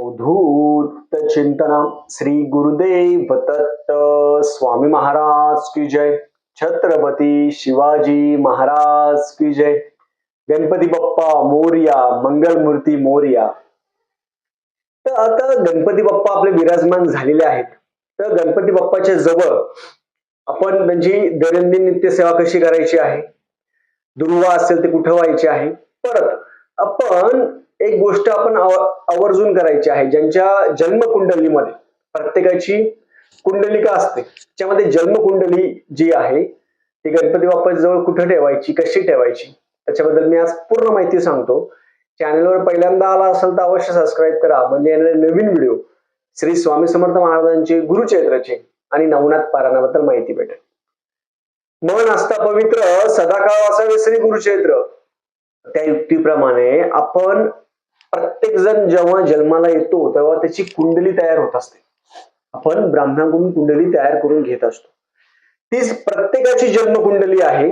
अवधूत चिंतन श्री गुरुदेव दत्त स्वामी महाराज की जय। छत्रपती शिवाजी महाराज की जय। गणपती बाप्पा मोर्या मंगलमूर्ती मोर्या। तर आता गणपती बाप्पा आपले विराजमान झालेले आहेत. तर गणपती बाप्पाच्या जवळ आपण त्यांची दैनंदिन नित्य सेवा कशी करायची आहे? दुर्वा असेल ते कुठं व्हायची आहे? परत आपण एक गोष्ट आपण आवर्जून करायची आहे. ज्यांच्या जन्मकुंडलीमध्ये प्रत्येकाची कुंडलिका असते त्याच्यामध्ये जन्मकुंडली जी आहे ती गणपती बाप्पा जवळ कुठं ठेवायची कशी ठेवायची त्याच्याबद्दल मी आज पूर्ण माहिती सांगतो. चॅनलवर पहिल्यांदा आला असेल तर अवश्य सबस्क्राईब करा. म्हणजे येणारे नवीन व्हिडिओ श्री स्वामी समर्थ महाराजांचे गुरुचैत्राचे आणि नवनाथ पारायणाबद्दल माहिती भेटेल. मन असता पवित्र सदाकाळ असावे श्री गुरुचैत्र त्या युक्तीप्रमाणे आपण प्रत्येक जण जेव्हा जन्माला येतो तेव्हा त्याची कुंडली तयार होत असते. आपण ब्राह्मणाकडून कुंडली तयार करून घेत असतो. तीच प्रत्येकाची जन्म कुंडली आहे.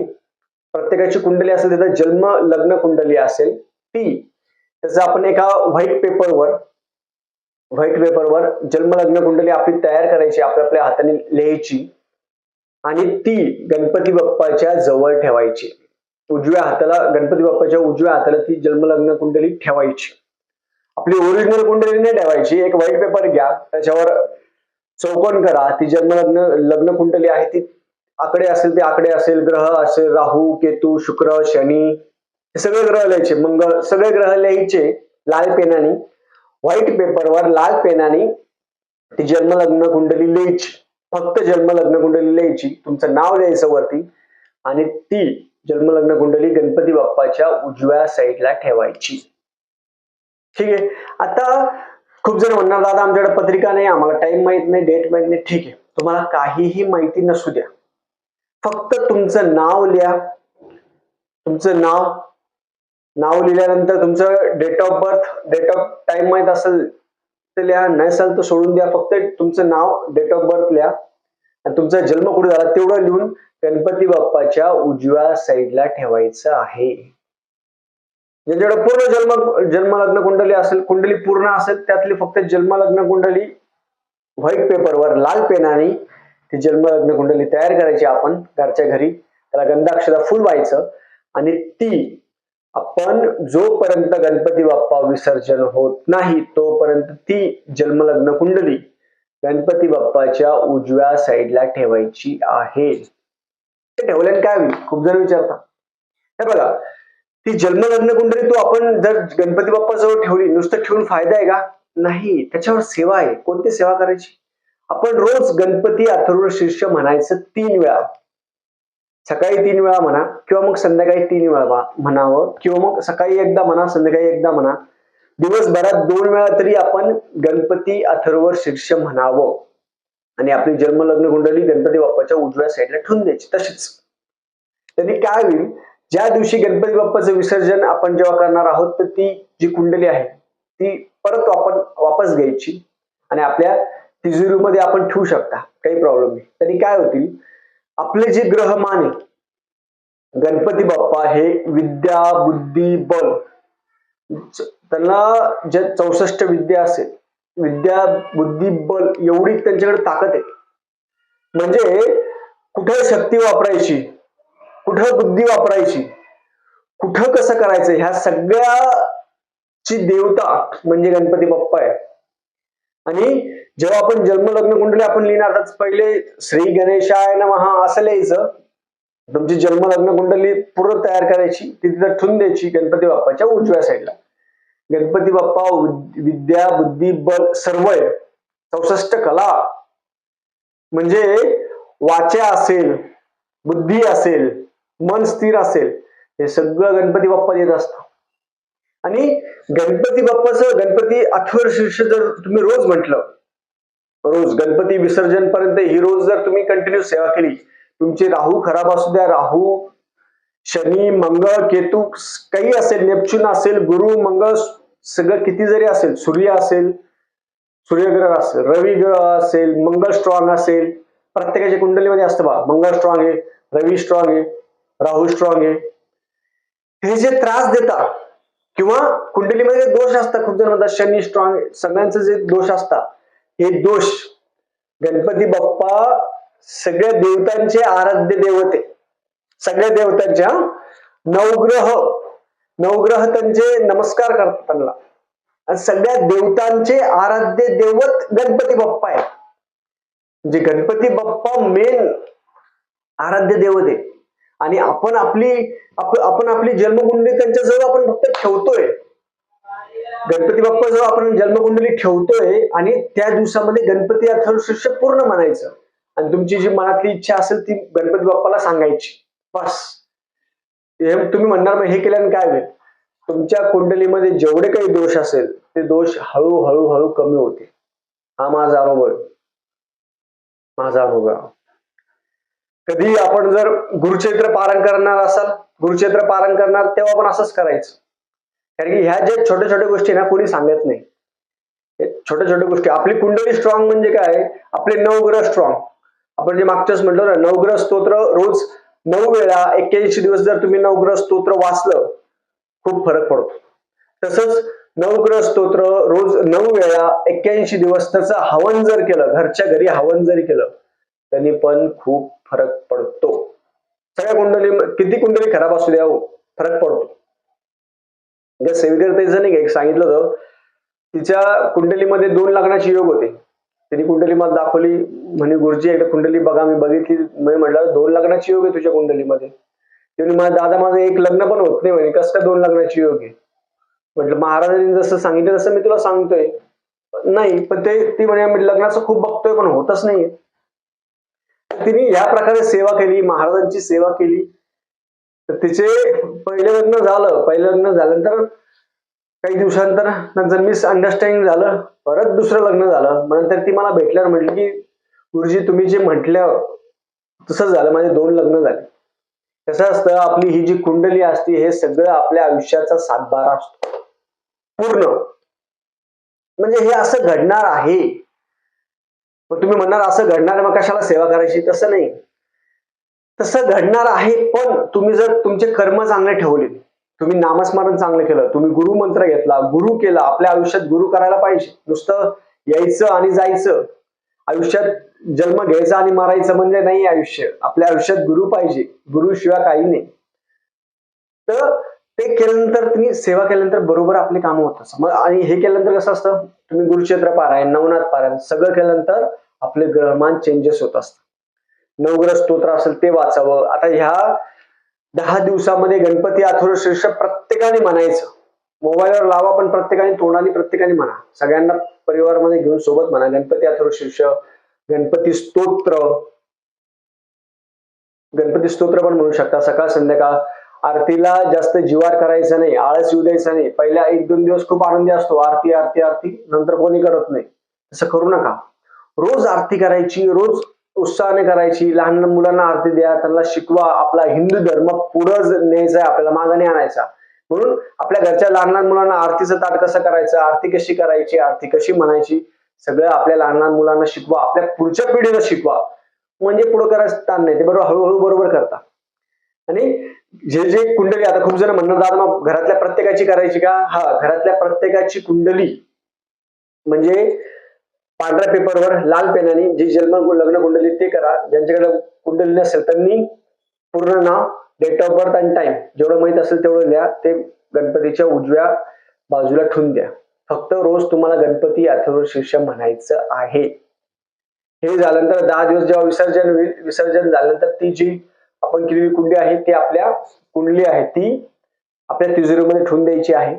प्रत्येकाची कुंडली असेल त्याचा जन्म लग्न कुंडली असेल ती त्याचा आपण एका व्हाईट पेपरवर व्हाईट पेपरवर जन्म लग्न कुंडली आपली तयार करायची आपल्या आपल्या हाताने लिहायची आणि ती गणपती बाप्पाच्या जवळ ठेवायची. उजव्या हाताला गणपती बाप्पाच्या उजव्या हाताला ती जन्मलग्न कुंडली ठेवायची. आपली ओरिजिनल कुंडली नाही ठेवायची. एक व्हाईट पेपर घ्या त्याच्यावर चौकोन करा. ती जन्म लग्न कुंडली आहे ती आकडे असेल ते आकडे असेल. ग्रह असेल राहू केतू शुक्र शनी हे सगळे ग्रह लिहायचे. मंगळ सगळे ग्रह लिहायचे लाल पेनाने. व्हाईट पेपरवर लाल पेनाने ती जन्मलग्न कुंडली लिहायची. फक्त जन्मलग्न कुंडली लिहायची. तुमचं नाव लिहायचं वरती. आणि ती जन्मलग्न कुंडली गणपती बाप्पाच्या उजव्या साईडला ठेवायची. ठीक आहे? आता खूप जण म्हणणार दादा आमच्याकडे पत्रिका नाही आम्हाला टाइम माहीत नाही डेट माहीत नाही. ठीक आहे. तुम्हाला काहीही माहिती नसू द्या. फक्त तुमचं नाव लिहा. तुमचं नाव नाव लिहिल्यानंतर तुमचं date of birth date of time माहीत असेल तर लिहा. नाही असेल तर सोडून द्या. फक्त तुमचं नाव डेट ऑफ बर्थ लिहा. आणि तुमचा जन्म कुठे झाला तेवढं लिहून गणपती बाप्पाच्या उजव्या साईडला ठेवायचं आहे. ज्यांच्याकडे पूर्ण जन्म जन्मलग्न कुंडली असेल कुंडली पूर्ण असेल त्यातली फक्त जन्मलग्न कुंडली व्हाईट पेपरवर लाल पेनाने ती जन्मलग्न कुंडली तयार करायची आपण घरच्या घरी. त्याला गंधाक्षरा फुल व्हायचं आणि ती आपण जोपर्यंत गणपती बाप्पा विसर्जन होत नाही तोपर्यंत ती जन्मलग्न कुंडली गणपती बाप्पाच्या उजव्या साईडला ठेवायची आहे. ते ठेवल्याने काय होईल? खूप जण विचारता हे बघा ती जन्मलग्न कुंडली तू आपण जर गणपती बाप्पा जवळ ठेवली नुसतं ठेवून फायदा आहे का? नाही त्याच्यावर सेवा आहे. कोणती सेवा करायची? आपण रोज गणपती अथर्व शीर्ष म्हणायचं तीन वेळा. सकाळी तीन वेळा म्हणा किंवा मग संध्याकाळी तीन वेळा म्हणावं किंवा मग सकाळी एकदा म्हणा संध्याकाळी एकदा म्हणा. दिवसभरात दोन वेळा तरी आपण गणपती अथर्व शीर्ष म्हणावं. आणि आपली जन्मलग्न कुंडली गणपती बाप्पाच्या उजव्या साईडला ठेवून द्यायची तशीच. त्यांनी काय होईल? ज्या दिवशी गणपती बाप्पाचं विसर्जन आपण जेव्हा करणार आहोत तर ती जी कुंडली आहे ती परत आपण वापस घ्यायची आणि आपल्या तिजोरीमध्ये आपण ठेवू शकता. काही प्रॉब्लेम नाही. तरी काय होतील? आपले जे ग्रहमान आहे गणपती बाप्पा हे विद्या बुद्धी बल त्यांना जे चौसष्ट विद्या असेल विद्या बुद्धी बल एवढी त्यांच्याकडे ताकद आहे. म्हणजे कुठे शक्ती वापरायची? कुठं बुद्धी वापरायची? कुठं कसं करायचं? ह्या सगळ्याची देवता म्हणजे गणपती बाप्पा आहे. आणि जेव्हा आपण जन्मलग्न कुंडली आपण लिहिणार पहिले श्री गणेशाय महा असं लिहायचं. तुमची जन्मलग्न कुंडली पूर्ण तयार करायची. ती तिथं ठून द्यायची गणपती बाप्पाच्या उजव्या साईडला. गणपती बाप्पा विद्या बुद्धी बल सर्व आहे. चौसष्ट कला. म्हणजे वाचा असेल बुद्धी असेल मन स्थिर असेल हे सगळं गणपती बाप्पा देत असतं. आणि गणपती बाप्पाचं गणपती अथवर शीर्ष जर तुम्ही रोज म्हटलं रोज गणपती विसर्जन पर्यंत ही रोज जर तुम्ही कंटिन्यू सेवा केली तुमची राहू खराब असू द्या राहू शनी मंगळ केतू काही असेल नेपच्यून असेल गुरु मंगळ सगळं किती जरी असेल सूर्य असेल सूर्यग्रह असेल रवी ग्रह असेल मंगळ स्ट्रॉंग असेल प्रत्येकाच्या कुंडलीमध्ये असतं बा मंगळ स्ट्रॉंग आहे रवी स्ट्रॉंग आहे राहू स्ट्रॉंग आहे. हे जे त्रास देतात किंवा कुंडलीमध्ये दोष असतात खूप जण म्हणतात शनी स्ट्रॉंग सगळ्यांचे जे दोष असतात हे दोष गणपती बाप्पा सगळ्या देवतांचे आराध्य देवते. सगळ्या देवतांच्या नवग्रह. नवग्रह त्यांचे नमस्कार करतात त्यांना. आणि सगळ्या देवतांचे आराध्य देवत गणपती बाप्पा आहे म्हणजे गणपती बाप्पा मेन आराध्य देवते. आहे आणि आपण आपली आपण आपली जन्मकुंडली त्यांच्या जवळ आपण फक्त ठेवतोय. गणपती बाप्पा जवळ आपण जन्मकुंडली ठेवतोय आणि त्या दिवसामध्ये गणपती अथर्वशीर्ष पूर्ण म्हणायचं. आणि तुमची जी मनातली इच्छा असेल ती गणपती बाप्पाला सांगायची. बस. हे तुम्ही म्हणणार मग हे केल्याने काय होईल? तुमच्या कुंडलीमध्ये जेवढे काही दोष असेल ते दोष हळूहळू हळू कमी होते हा माझा अनुभव आहे. माझा अनुभव कधी आपण जर गुरुचरित्र पारण करणार असाल गुरुचरित्र पारण करणार तेव्हा आपण असंच करायचं. कारण की ह्या ज्या छोट्या छोट्या गोष्टी ना कोणी सांगत नाही. छोट्या छोट्या गोष्टी. आपली कुंडली स्ट्रॉंग म्हणजे काय? आपले नवग्रह स्ट्रॉंग आपण जे मागच्याच म्हटलं ना नवग्रह स्तोत्र रोज नऊ वेळा एक्क्याऐंशी दिवस जर तुम्ही नवग्रह स्तोत्र वाचलं खूप फरक पडतो. तसंच नवग्रह स्तोत्र रोज नऊ वेळा एक्क्याऐंशी दिवस त्याचं हवन जर केलं घरच्या घरी हवन जरी केलं त्यांनी पण खूप फरक पडतो. सगळ्या कुंडली किती कुंडली खराब असू द्या हो, फरक पडतो. म्हणजे सेविकर नाही का एक सांगितलं होतं तिच्या कुंडलीमध्ये दोन लग्नाचे योग होते. तिने कुंडली मला दाखवली म्हणे गुरुजी एकदा कुंडली बघा मी बघितली. मी म्हटलं दोन लग्नाची योग आहे तुझ्या कुंडलीमध्ये. तिने मला दादा माझं एक लग्न पण होत नाही म्हणे कसं काय दोन लग्नाची योग आहे? म्हटलं महाराजांनी जसं सांगितलं तसं मी तुला सांगतोय. नाही पण ते ती म्हणे मी लग्नाचं खूप बघतोय पण होतच नाहीये. तिने या प्रकारे सेवा केली महाराजांची सेवा केली. तर तिचे पहिले लग्न झालं. पहिलं लग्न झाल्यानंतर काही दिवसानंतर नंतर मिस अंडरस्टँडिंग झालं. परत दुसरं लग्न झालं. मग नंतर ती मला भेटल्यावर म्हटली की गुरुजी तुम्ही जे म्हटलं तसंच झालं. माझे दोन लग्न झाले. कसं असतं आपली ही जी कुंडली असते हे सगळं आपल्या आयुष्याचा सातबारा असतो. पूर्ण. म्हणजे हे असं घडणार आहे. मग तुम्ही म्हणणार असं घडणार आहे, मग कशाला सेवा करायची? तसं नाही. तसं घडणार आहे पण तुम्ही जर तुमचे कर्म चांगले ठेवले तुम्ही नामस्मरण चांगलं केलं तुम्ही गुरु मंत्र घेतला गुरु केला आपल्या आयुष्यात गुरु करायला पाहिजे. नुसतं यायचं आणि जायचं. आयुष्यात जन्म घ्यायचा आणि मारायचं म्हणजे नाही आयुष्य. आपल्या आयुष्यात गुरु पाहिजे. गुरु शिवाय काही नाही. तर ते केल्यानंतर तुम्ही सेवा केल्यानंतर बरोबर आपली कामं होतात. मग आणि हे केल्यानंतर कसं असतं? तुम्ही गुरुक्षेत्र पारायण नवनाथ पारायण सगळं केल्यानंतर आपले ग्रहमान चेंजेस होत असतात. नवग्रह स्तोत्र असेल ते वाचावं. आता ह्या दहा दिवसामध्ये गणपती अथर्वशीर्ष प्रत्येकाने म्हणायचं. मोबाईलवर लावा पण प्रत्येकाने तोंडाने प्रत्येकाने म्हणा. सगळ्यांना परिवारामध्ये घेऊन सोबत म्हणा. गणपती अथर्वशीर्ष गणपती स्तोत्र. गणपती स्तोत्र पण म्हणू शकता. सकाळ संध्याकाळ आरतीला जास्त जिवार करायचं नाही आळस येऊ द्यायचा नाही. पहिल्या एक दोन दिवस खूप आनंदी असतो. आरती आरती आरती. नंतर कोणी करत नाही. तसं करू नका. रोज आरती करायची रोज उत्साहाने करायची. लहान मुलांना आरती द्या. त्यांना शिकवा. आपला हिंदू धर्म पुढं न्यायचा आपल्याला मागाने आणायचा. म्हणून आपल्या घरच्या लहान लहान मुलांना आरतीचं ताट कसं करायचं? आरती कशी करायची? आरती कशी म्हणायची? सगळं आपल्या लहान लहान मुलांना शिकवा. आपल्या पुढच्या पिढीला शिकवा. म्हणजे पुढं करायचं ताण नाही. ते बरोबर हळूहळू बरोबर करता आणि जे जे कुंडली आता खूप जण म्हणणार दादा मग घरातल्या प्रत्येकाची करायची का? हा घरातल्या प्रत्येकाची कुंडली. म्हणजे पांढऱ्या पेपरवर लाल पेनाने जी जन्म लग्न कुंडली ते करा. ज्यांच्याकडे कुंडली नसेल त्यांनी पूर्ण नाव डेट ऑफ बर्थ आणि टाइम जेवढं माहीत असेल तेवढं द्या ते गणपतीच्या उजव्या बाजूला ठेवून द्या. फक्त रोज तुम्हाला गणपती अथर्व शीर्ष म्हणायचं आहे. हे झाल्यानंतर दहा दिवस जेव्हा विसर्जन होईल विसर्जन झाल्यानंतर ती जी आपण केलेली कुंडी आहे ती आपल्या कुंडली आहे. ती आपल्या तिजोरीमध्ये ठेवून द्यायची आहे.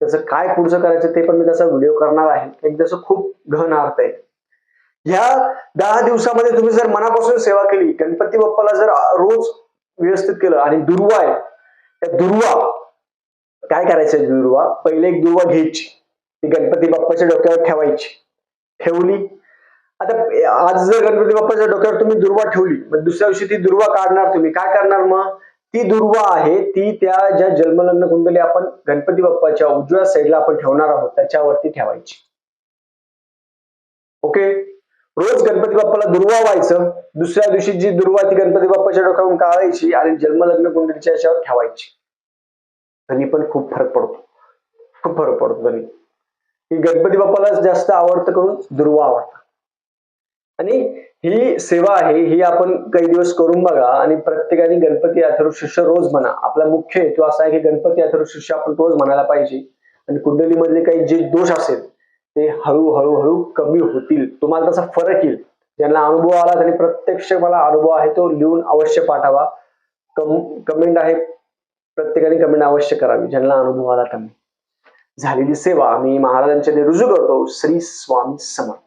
त्याचं काय पुढचं करायचं ते पण मी त्याचा व्हिडिओ करणार आहे. एक त्याचं खूप गहन अर्थ आहे. ह्या दहा दिवसामध्ये तुम्ही जर मनापासून सेवा केली गणपती बाप्पाला जर रोज व्यवस्थित केलं आणि दुर्वा आहे त्या दुर्वा काय करायचं दुर्वा? पहिले एक दुर्वा घ्यायची. ती गणपती बाप्पाच्या डोक्यावर ठेवायची. ठेवली आता आज जर गणपती बाप्पाच्या डोक्यावर तुम्ही दुर्वा ठेवली मग दुसऱ्या दिवशी ती दुर्वा काढणार तुम्ही. काय करणार मग? ती दुर्वा आहे ती त्या ज्या जन्मलग्न कुंडली आपण गणपती बाप्पाच्या उजव्या साईडला आपण ठेवणार आहोत त्याच्यावरती ठेवायची. ओके? रोज गणपती बाप्पाला दुर्वा व्हायचं दुसऱ्या दिवशी जी दुर्वा ती गणपती बाप्पाच्या डोक्यावरून काढायची आणि जन्मलग्न कुंडलीच्या याच्यावर ठेवायची. तरी पण खूप फरक पडतो. खूप फरक पडतो तरी की गणपती बाप्पाला जास्त आवडतं करून दुर्वा आवडतं. आणि ही सेवा आहे ही आपण काही दिवस करून बघा आणि प्रत्येकाने गणपती अथर्व शिष्य रोज म्हणा. आपला मुख्य हेतू असा आहे की गणपती अथर्व शिष्य आपण रोज म्हणायला पाहिजे. आणि कुंडलीमधले काही जे दोष असेल ते हळूहळू हळू कमी होतील. तुम्हाला तसा फरक येईल. ज्यांना अनुभव आला त्यांनी प्रत्यक्ष मला अनुभव आहे तो लिहून अवश्य पाठावा. कम कमेंट आहे प्रत्येकाने कमेंट अवश्य करावी. ज्यांना अनुभव आला त्यांनी. झालेली सेवा. मी महाराजांच्या रुजू करतो. श्री स्वामी समर्थ.